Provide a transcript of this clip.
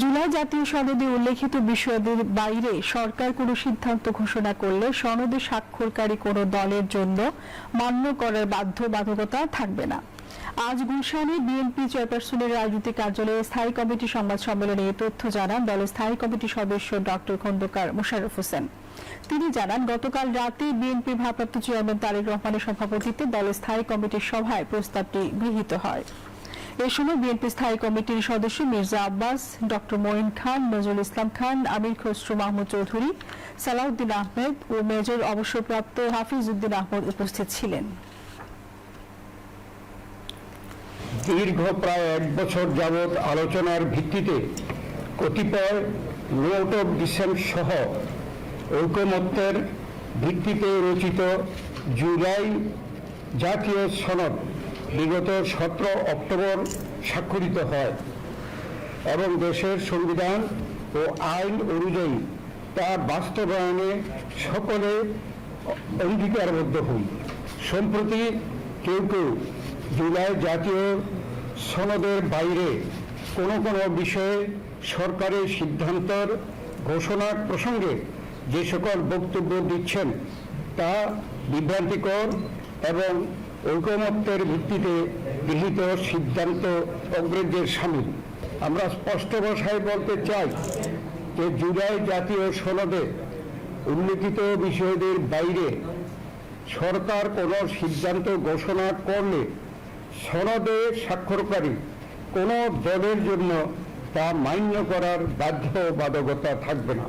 জুলাই জাতীয় সনদে উল্লেখিত বিষয়দের বাইরে সরকার কোনো সিদ্ধান্ত ঘোষণা করলে সনদে স্বাক্ষরকারী কোনো দলের জন্য মান্য করার বাধ্যবাধকতা থাকবে না। আজ গুলশানে বিএনপি চেয়ারপারসনের রাজনৈতিক কার্যালয়ে স্থায়ী কমিটি সংবাদ সম্মেলনে এই তথ্য জানান দলের স্থায়ী কমিটির সদস্য ডক্টর খন্দকার মোশাররফ হোসেন। তিনি জানান, গতকাল রাতে বিএনপি ভারপ্রাপ্ত চেয়ারম্যান তারেক রহমানের সভাপতিত্বে দলের স্থায়ী কমিটির সভায় প্রস্তাবটি গৃহীত হয়। এ সময় বিএনপি স্থায়ী কমিটির সদস্য মির্জা আব্বাস, ডক্টর মঈন খান, নজরুল ইসলাম খান, আমির খসরু মাহমুদ চৌধুরী, সালাউদ্দিন আহমেদ ও মেজর অবসরপ্রাপ্ত হাফিজ উদ্দিন আহমদ উপস্থিত ছিলেন। দীর্ঘ প্রায় এক বছর যাবৎ আলোচনার ভিত্তিতে কতিপয় নোট অফ ডিসেন্ট সহ ঐকমত্যের ভিত্তিতে রচিত জুলাই জাতীয় সনদ বিগত সতেরো অক্টোবর স্বাক্ষরিত হয় এবং দেশের সংবিধান ও আইন অনুযায়ী তা বাস্তবায়নে সকলে অঙ্গীকারবদ্ধ হই। সম্প্রতি কেউ কেউ জুলাই জাতীয় সনদের বাইরে কোনো কোনো বিষয়ে সরকারের সিদ্ধান্তর ঘোষণার প্রসঙ্গে যে সকল বক্তব্য দিচ্ছেন তা বিভ্রান্তিকর এবং ঐকমত্যের ভিত্তিতে গৃহীত সিদ্ধান্ত অগ্রাহ্যের সামিল। আমরা স্পষ্ট ভাষায় বলতে চাই যে জুলাই জাতীয় সনদে উল্লেখিত বিষয়দের বাইরে সরকার কোনো সিদ্ধান্ত ঘোষণা করলে সনদে স্বাক্ষরকারী কোনো দলের জন্য তা মান্য করার বাধ্যবাধকতা থাকবে না।